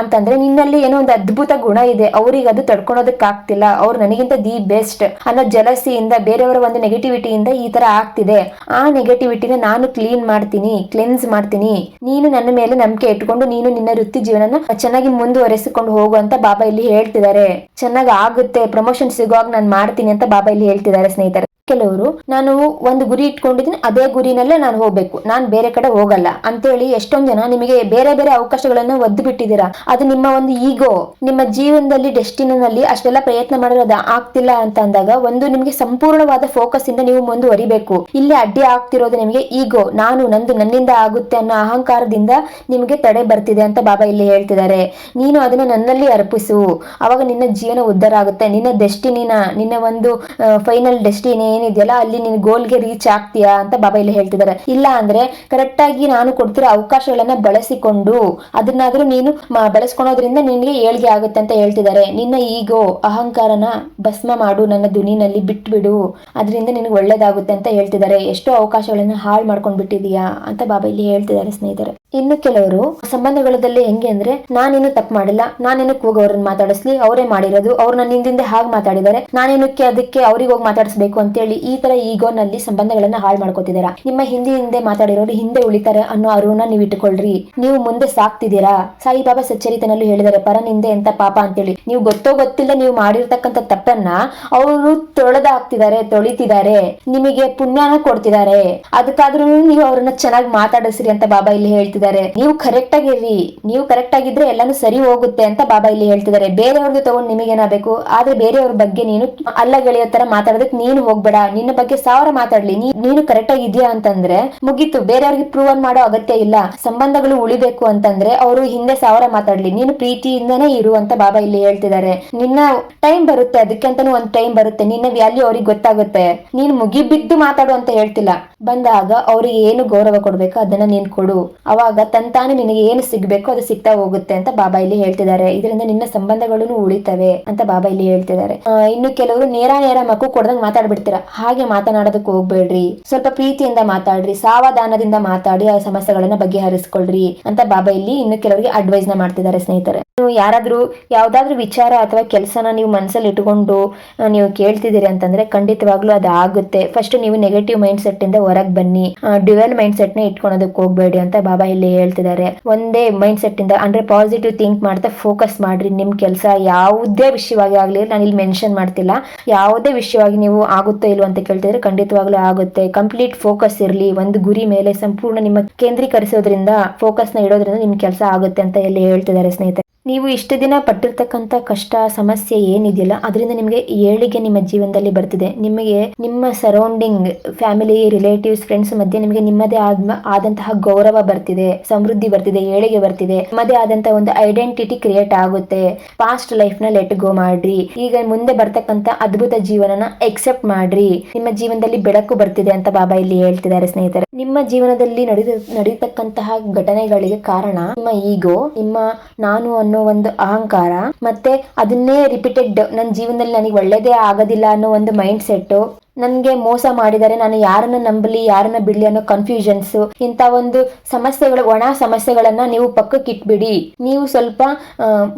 ಅಂತಂದ್ರೆ ನಿನ್ನಲ್ಲಿ ಏನೋ ಒಂದು ಅದ್ಭುತ ಗುಣ ಇದೆ. ಅವ್ರಿಗೆ ಅದು ತಡ್ಕೊಳೋದಕ್ಕೆ ಆಗ್ತಿಲ್ಲ. ಅವ್ರು ನನಗಿಂತ ದಿ ಬೆಸ್ಟ್ ಅನ್ನೋ ಜಲಸಿಯಿಂದ ಬೇರೆಯವರ ಒಂದು ನೆಗೆಟಿವಿಟಿಯಿಂದ ಈ ತರ ಆಗ್ತಿದೆ. ಆ ನೆಗೆಟಿವಿಟಿನ ನಾನು ಕ್ಲೀನ್ ಮಾಡ್ತೀನಿ ಕ್ಲೆನ್ಸ್ ಮಾಡ್ತೀನಿ. ನೀನು ನನ್ನ ಮೇಲೆ ನಂಬಿಕೆ ಇಟ್ಕೊಂಡು ನೀನು ನಿನ್ನ ವೃತ್ತಿ ಜೀವನನ ಚೆನ್ನಾಗಿ ಮುಂದುವರೆಸಿಕೊಂಡು ಹೋಗು ಅಂತ ಬಾಬಾ ಇಲ್ಲಿ ಹೇಳ್ತಿದ್ದಾರೆ. ಚೆನ್ನಾಗಿ ಆಗುತ್ತೆ. ಪ್ರಮೋಷನ್ ಸಿಗುವಾಗ ನಾನು ಮಾಡ್ತೀನಿ ಅಂತ ಬಾಬಾ ಇಲ್ಲಿ ಹೇಳ್ತಿದ್ದಾರೆ ಸ್ನೇಹಿತರೆ. ಕೆಲವರು, ನಾನು ಒಂದು ಗುರಿ ಇಟ್ಕೊಂಡಿದ್ದೀನಿ, ಅದೇ ಗುರಿನಲ್ಲೇ ನಾನು ಹೋಗ್ಬೇಕು. ನಾನು ಬೇರೆ ಕಡೆ ಹೋಗಲ್ಲ. ಅಂತೇಳಿ ಎಷ್ಟೊಂದು ಜನ ನಿಮಗೆ ಬೇರೆ ಬೇರೆ ಅವಕಾಶಗಳನ್ನ ಒದ್ದು ಬಿಟ್ಟಿದ್ದೀರಾ ಅದು ನಿಮ್ಮ ಒಂದು ಈಗೋ, ನಿಮ್ಮ ಜೀವನದಲ್ಲಿ ಡೆಸ್ಟಿನಲ್ಲಿ ಅಷ್ಟೆಲ್ಲ ಪ್ರಯತ್ನ ಮಾಡಿರೋದು ಆಗ್ತಿಲ್ಲ ಅಂತ ಅಂದಾಗ ಒಂದು ನಿಮಗೆ ಸಂಪೂರ್ಣವಾದ ಫೋಕಸ್ ಇಂದ ನೀವು ಮುಂದುವರಿಬೇಕು. ಇಲ್ಲಿ ಅಡ್ಡಿ ಆಗ್ತಿರೋದು ನಿಮಗೆ ಈಗೋ, ನಾನು ನಂದು ನನ್ನಿಂದ ಆಗುತ್ತೆ ಅನ್ನೋ ಅಹಂಕಾರದಿಂದ ನಿಮಗೆ ತಡೆ ಬರ್ತಿದೆ ಅಂತ ಬಾಬಾ ಇಲ್ಲಿ ಹೇಳ್ತಿದ್ದಾರೆ. ನೀನು ಅದನ್ನ ನನ್ನಲ್ಲಿ ಅರ್ಪಿಸು. ಅವಾಗ ನಿನ್ನ ಜೀವನ ಉದ್ಧಾರ ಆಗುತ್ತೆ. ನಿನ್ನ ಡೆಸ್ಟಿನಿನ, ನಿನ್ನ ಒಂದು ಫೈನಲ್ ಡೆಸ್ಟಿನಿ ಏನಿದೆಯಲ್ಲ, ಅಲ್ಲಿ ನೀನ್ ಗೋಲ್ಗೆ ರೀಚ್ ಆಗ್ತೀಯಾ ಅಂತ ಬಾಬಾ ಇಲ್ಲಿ ಹೇಳ್ತಿದ್ದಾರೆ ಇಲ್ಲ ಅಂದ್ರೆ ಕರೆಕ್ಟ್ ಆಗಿ ನಾನು ಕೊಡ್ತಿರೋ ಅವಕಾಶಗಳನ್ನ ಬಳಸಿಕೊಂಡು ಅದನ್ನಾದ್ರೂ ನೀನು ಬಳಸ್ಕೊಳೋದ್ರಿಂದ ನಿನಗೆ ಏಳ್ಗೆ ಆಗುತ್ತೆ ಅಂತ ಹೇಳ್ತಿದ್ದಾರೆ ನಿನ್ನ ಈಗೋ ಅಹಂಕಾರನ ಭಸ್ಮ ಮಾಡು, ನನ್ನ ದುನಿನಲ್ಲಿ ಬಿಟ್ಬಿಡು. ಅದರಿಂದ ನಿನಗೆ ಒಳ್ಳೇದಾಗುತ್ತೆ ಅಂತ ಹೇಳ್ತಿದ್ದಾರೆ ಎಷ್ಟೋ ಅವಕಾಶಗಳನ್ನ ಹಾಳು ಮಾಡ್ಕೊಂಡ್ ಬಿಟ್ಟಿದೀಯಾ ಅಂತ ಬಾಬಾ ಇಲ್ಲಿ ಹೇಳ್ತಿದ್ದಾರೆ ಸ್ನೇಹಿತರೆ. ಇನ್ನು ಕೆಲವರು ಸಂಬಂಧಗಳಲ್ಲಿ ಹೆಂಗೆ ಅಂದ್ರೆ, ನಾನೇನು ತಪ್ಪು ಮಾಡಿಲ್ಲ, ನಾನೇನು ಹೋಗಿ ಅವ್ರನ್ನ ಮಾತಾಡಿಸ್ಲಿ, ಅವರೇ ಮಾಡಿರೋದು, ಅವ್ರು ನನ್ನ ಹಿಂದಿಂದ ಹಾಗೆ ಮಾತಾಡಿದ್ದಾರೆ, ನಾನೇನಕ್ಕೆ ಅದಕ್ಕೆ ಅವ್ರಿಗೆ ಹೋಗಿ ಮಾತಾಡಿಸ್ಬೇಕು ಅಂತೇಳಿ ಈ ತರ ಈಗೋನಲ್ಲಿ ಸಂಬಂಧಗಳನ್ನ ಹಾಳು ಮಾಡ್ಕೋತಿದ್ದೀರಾ? ನಿಮ್ಮ ಹಿಂದೆ ಹಿಂದೆ ಮಾತಾಡಿರೋರು ಹಿಂದೆ ಉಳಿತಾರೆ ಅನ್ನೋ ಅರುಣ ನೀವು ಇಟ್ಟುಕೊಳ್ರಿ. ನೀವು ಮುಂದೆ ಸಾಕ್ತಿದ್ದೀರಾ? ಸಾಯಿಬಾಬಾ ಸಚ್ಚರಿತನಲ್ಲೂ ಹೇಳಿದ್ದಾರೆ ಪರನಿಂದೆ ಅಂತ ಪಾಪ ಅಂತೇಳಿ. ನೀವು ಗೊತ್ತೋ ಗೊತ್ತಿಲ್ಲ, ನೀವು ಮಾಡಿರ್ತಕ್ಕಂಥ ತಪ್ಪನ್ನ ಅವರು ತೊಳೆದಾಕ್ತಿದ್ದಾರೆ, ತೊಳಿತಿದ್ದಾರೆ. ನಿಮಗೆ ಪುಣ್ಯನ ಕೊಡ್ತಿದ್ದಾರೆ. ಅದಕ್ಕಾದ್ರೂ ನೀವು ಅವ್ರನ್ನ ಚೆನ್ನಾಗಿ ಮಾತಾಡಿಸ್ರಿ ಅಂತ ಬಾಬಾ ಇಲ್ಲಿ ಹೇಳ್ತಿದ್ದಾರೆ. ನೀವು ಕರೆಕ್ಟ್ ಆಗಿರ್ರಿ ನೀವು ಕರೆಕ್ಟ್ ಆಗಿದ್ರೆ ಎಲ್ಲಾನು ಸರಿ ಹೋಗುತ್ತೆ ಅಂತ ಬಾಬಾ ಇಲ್ಲಿ ಹೇಳ್ತಿದ್ದಾರೆ. ಬೇರೆಯವ್ರದ್ದು ತಗೊಂಡು ನಿಮಗೇನಾಗಬೇಕು? ಆದ್ರೆ ಬೇರೆಯವ್ರ ಬಗ್ಗೆ ನೀನು ಅಲ್ಲ ಗೆಳೆಯೋ ತರ ಮಾತಾಡೋದಕ್ಕೆ ನೀನು ಹೋಗ್ಬೇಡ. ನಿನ್ನ ಬಗ್ಗೆ ಸಾವಿರ ಮಾತಾಡ್ಲಿ ನೀನು ಕರೆಕ್ಟ್ ಆಗಿದ್ಯಾ ಅಂತಂದ್ರೆ ಮುಗೀತು. ಬೇರೆಯವ್ರಿಗೆ ಪ್ರೂವನ್ ಮಾಡೋ ಅಗತ್ಯ ಇಲ್ಲ. ಸಂಬಂಧಗಳು ಉಳಿಬೇಕು ಅಂತಂದ್ರೆ ಅವರು ಹಿಂದೆ ಸಾವಿರ ಮಾತಾಡ್ಲಿ. ನೀನು ಪ್ರೀತಿಯಿಂದನೇ ಇರು ಅಂತ ಬಾಬಾ ಇಲ್ಲಿ ಹೇಳ್ತಿದ್ದಾರೆ. ನಿನ್ನ ಟೈಮ್ ಬರುತ್ತೆ ಅದಕ್ಕೆ ಅಂತಾನು ಒಂದ್ ಟೈಮ್ ಬರುತ್ತೆ. ನಿನ್ನ ವ್ಯಾಲ್ಯೂ ಅವ್ರಿಗೆ ಗೊತ್ತಾಗುತ್ತೆ. ನೀನು ಮುಗಿಬಿದ್ದು ಮಾತಾಡು ಅಂತ ಹೇಳ್ತಿಲ್ಲ. ಬಂದಾಗ ಅವ್ರಿಗೆ ಏನು ಗೌರವ ಕೊಡ್ಬೇಕು ಅದನ್ನ ನೀನ್ ಕೊಡು. ಅವಾಗ ತಂತಾನೆ ನಿನಗೆ ಏನು ಸಿಗ್ಬೇಕು ಅದು ಸಿಗ್ತಾ ಹೋಗುತ್ತೆ ಅಂತ ಬಾಬಾ ಇಲ್ಲಿ ಹೇಳ್ತಿದ್ದಾರೆ. ಇದರಿಂದ ನಿನ್ನ ಸಂಬಂಧಗಳು ಉಳಿತವೆ ಅಂತ ಬಾಬಾ ಇಲ್ಲಿ ಹೇಳ್ತಿದ್ದಾರೆ. ಇನ್ನು ಕೆಲವರು ನೇರ ನೇರ ಮಕ್ಕು ಕೊಡ್ದಂಗ್ ಮಾತಾಡ್ಬಿಡ್ತೀರಾ? ಹಾಗೆ ಮಾತನಾಡೋದಕ್ಕೆ ಹೋಗ್ಬೇಡ್ರಿ. ಸ್ವಲ್ಪ ಪ್ರೀತಿಯಿಂದ ಮಾತಾಡ್ರಿ, ಸಾವಧಾನದಿಂದ ಮಾತಾಡಿ ಆ ಸಮಸ್ಯೆಗಳನ್ನ ಬಗೆಹರಿಸ್ಕೊಳ್ರಿ ಅಂತ ಬಾಬಾ ಇಲ್ಲಿ ಇನ್ನು ಕೆಲವರಿಗೆ ಅಡ್ವೈಸ್ನ ಮಾಡ್ತಿದ್ದಾರೆ ಸ್ನೇಹಿತರೆ. ಯಾರಾದರೂ ಯಾವುದಾದ್ರೂ ವಿಚಾರ ಅಥವಾ ಕೆಲಸನ ನೀವು ಮನಸ್ಸಲ್ಲಿ ಇಟ್ಕೊಂಡು ನೀವು ಕೇಳ್ತಿದ್ದೀರಿ ಅಂತಂದ್ರೆ ಖಂಡಿತವಾಗ್ಲೂ ಅದು ಆಗುತ್ತೆ. ಫಸ್ಟ್ ನೀವು ನೆಗೆಟಿವ್ ಮೈಂಡ್ ಸೆಟ್ ಇಂದ ಹೊರಗೆ ಬನ್ನಿ. ಡ್ಯುವೆಲ್ ಮೈಂಡ್ ಸೆಟ್ನ ಇಟ್ಕೊಳೋದಕ್ಕೆ ಹೋಗ್ಬೇಡಿ ಅಂತ ಬಾಬಾ ಇಲ್ಲಿ ಹೇಳ್ತಿದ್ದಾರೆ. ಒಂದೇ ಮೈಂಡ್ ಸೆಟ್ ಇಂದ ಅಂದ್ರೆ ಪಾಸಿಟಿವ್ ಥಿಂಕ್ ಮಾಡ್ತಾ ಫೋಕಸ್ ಮಾಡ್ರಿ. ನಿಮ್ ಕೆಲಸ ಯಾವುದೇ ವಿಷಯವಾಗಿ ಆಗಲಿ, ನಾನು ಇಲ್ಲಿ ಮೆನ್ಷನ್ ಮಾಡ್ತಿಲ್ಲ. ಯಾವುದೇ ವಿಷಯವಾಗಿ ನೀವು ಆಗುತ್ತೋ ಇಲ್ವೋ ಅಂತ ಕೇಳ್ತಿದ್ರೆ ಖಂಡಿತವಾಗ್ಲೂ ಆಗುತ್ತೆ. ಕಂಪ್ಲೀಟ್ ಫೋಕಸ್ ಇರಲಿ. ಒಂದು ಗುರಿ ಮೇಲೆ ಸಂಪೂರ್ಣ ನಿಮ್ಮ ಕೇಂದ್ರೀಕರಿಸೋದ್ರಿಂದ ಫೋಕಸ್ನ ಇಡೋದ್ರಿಂದ ನಿಮ್ ಕೆಲಸ ಆಗುತ್ತೆ ಅಂತ ಇಲ್ಲಿ ಹೇಳ್ತಿದ್ದಾರೆ ಸ್ನೇಹಿತರೆ. ನೀವು ಇಷ್ಟು ದಿನ ಪಟ್ಟಿರ್ತಕ್ಕಂಥ ಕಷ್ಟ, ಸಮಸ್ಯೆ ಏನಿದೆಯಲ್ಲ, ಅದರಿಂದ ನಿಮಗೆ ಏಳಿಗೆ ನಿಮ್ಮ ಜೀವನದಲ್ಲಿ ಬರ್ತಿದೆ. ನಿಮಗೆ ನಿಮ್ಮ ಸರೌಂಡಿಂಗ್ ಫ್ಯಾಮಿಲಿ ರಿಲೇಟಿವ್ಸ್ ಫ್ರೆಂಡ್ಸ್ ಮಧ್ಯೆ ನಿಮಗೆ ನಿಮ್ಮದೇ ಆದ ಆದಂತಹ ಗೌರವ ಬರ್ತಿದೆ, ಸಮೃದ್ಧಿ ಬರ್ತಿದೆ, ಏಳಿಗೆ ಬರ್ತಿದೆ. ನಿಮ್ಮದೇ ಆದಂತಹ ಒಂದು ಐಡೆಂಟಿಟಿ ಕ್ರಿಯೇಟ್ ಆಗುತ್ತೆ. ಪಾಸ್ಟ್ ಲೈಫ್ನ ಲೆಟ್ ಗೋ ಮಾಡ್ರಿ. ಈಗ ಮುಂದೆ ಬರ್ತಕ್ಕಂಥ ಅದ್ಭುತ ಜೀವನನ ಎಕ್ಸೆಪ್ಟ್ ಮಾಡ್ರಿ. ನಿಮ್ಮ ಜೀವನದಲ್ಲಿ ಬೆಳಕು ಬರ್ತಿದೆ ಅಂತ ಬಾಬಾ ಇಲ್ಲಿ ಹೇಳ್ತಿದ್ದಾರೆ ಸ್ನೇಹಿತರೆ. ನಿಮ್ಮ ಜೀವನದಲ್ಲಿ ನಡೀತಕ್ಕಂತಹ ಘಟನೆಗಳಿಗೆ ಕಾರಣ ನಿಮ್ಮ ಈಗೋ ನಿಮ್ಮ ನಾನು ಅನ್ನೋ ಒಂದು ಅಹಂಕಾರ ಮತ್ತೆ ಅದನ್ನೇ ರಿಪೀಟೆಡ್ ನನ್ನ ಜೀವನದಲ್ಲಿ ನನಗೆ ಒಳ್ಳೇದೇ ಆಗೋದಿಲ್ಲ ಅನ್ನೋ ಒಂದು ಮೈಂಡ್ ಸೆಟ್ ನನಗೆ ಮೋಸ ಮಾಡಿದರೆ ನಾನು ಯಾರನ್ನ ನಂಬಲಿ, ಯಾರನ್ನ ಬಿಡ್ಲಿ ಅನ್ನೋ ಕನ್ಫ್ಯೂಷನ್ಸ್ ಇಂಥ ಒಂದು ಸಮಸ್ಯೆಗಳು, ಒಣ ಸಮಸ್ಯೆಗಳನ್ನ ನೀವು ಪಕ್ಕಕ್ಕೆ ಇಟ್ಬಿಡಿ. ನೀವು ಸ್ವಲ್ಪ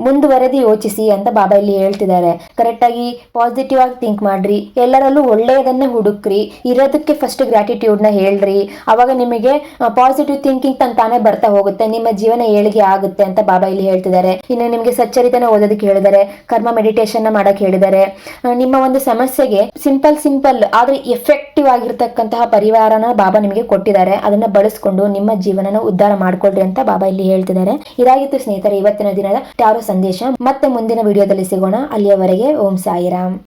ಮುಂದುವರೆದು ಯೋಚಿಸಿ ಅಂತ ಬಾಬಾ ಇಲ್ಲಿ ಹೇಳ್ತಿದ್ದಾರೆ. ಕರೆಕ್ಟ್ ಆಗಿ ಪಾಸಿಟಿವ್ ಆಗಿ ಥಿಂಕ್ ಮಾಡ್ರಿ. ಎಲ್ಲರಲ್ಲೂ ಒಳ್ಳೆಯದನ್ನ ಹುಡುಕ್ರಿ. ಇರೋದಕ್ಕೆ ಫಸ್ಟ್ ಗ್ರಾಟಿಟ್ಯೂಡ್ನ ಹೇಳ್ರಿ. ಅವಾಗ ನಿಮಗೆ ಪಾಸಿಟಿವ್ ಥಿಂಕಿಂಗ್ ತನ್ ತಾನೇ ಬರ್ತಾ ಹೋಗುತ್ತೆ. ನಿಮ್ಮ ಜೀವನ ಏಳಿಗೆ ಆಗುತ್ತೆ ಅಂತ ಬಾಬಾ ಇಲ್ಲಿ ಹೇಳ್ತಿದ್ದಾರೆ. ಇನ್ನು ನಿಮಗೆ ಸಚ್ಚರಿತನ ಓದೋದಕ್ಕೆ ಹೇಳಿದ್ದಾರೆ. ಕರ್ಮ ಮೆಡಿಟೇಷನ್ನ ಮಾಡಕ್ ಹೇಳಿದ್ದಾರೆ. ನಿಮ್ಮ ಒಂದು ಸಮಸ್ಯೆಗೆ ಸಿಂಪಲ್ ಸಿಂಪಲ್ ಆದ್ರೆ ಎಫೆಕ್ಟಿವ್ ಆಗಿರ್ತಕ್ಕಂತಹ ಪರಿವಾರನ ಬಾಬಾ ನಿಮಗೆ ಕೊಟ್ಟಿದ್ದಾರೆ. ಅದನ್ನ ಬಳಸ್ಕೊಂಡು ನಿಮ್ಮ ಜೀವನನ ಉದ್ಧಾರ ಮಾಡ್ಕೊಳ್ರಿ ಅಂತ ಬಾಬಾ ಇಲ್ಲಿ ಹೇಳ್ತಿದ್ದಾರೆ. ಇದಾಗಿತ್ತು ಸ್ನೇಹಿತರೆ, ಇವತ್ತಿನ ದಿನದ ಟ್ಯಾರೋ ಸಂದೇಶ. ಮತ್ತೆ ಮುಂದಿನ ವಿಡಿಯೋದಲ್ಲಿ ಸಿಗೋಣ. ಅಲ್ಲಿಯವರೆಗೆ ಓಂ ಸಾಯಿರಾಮ್.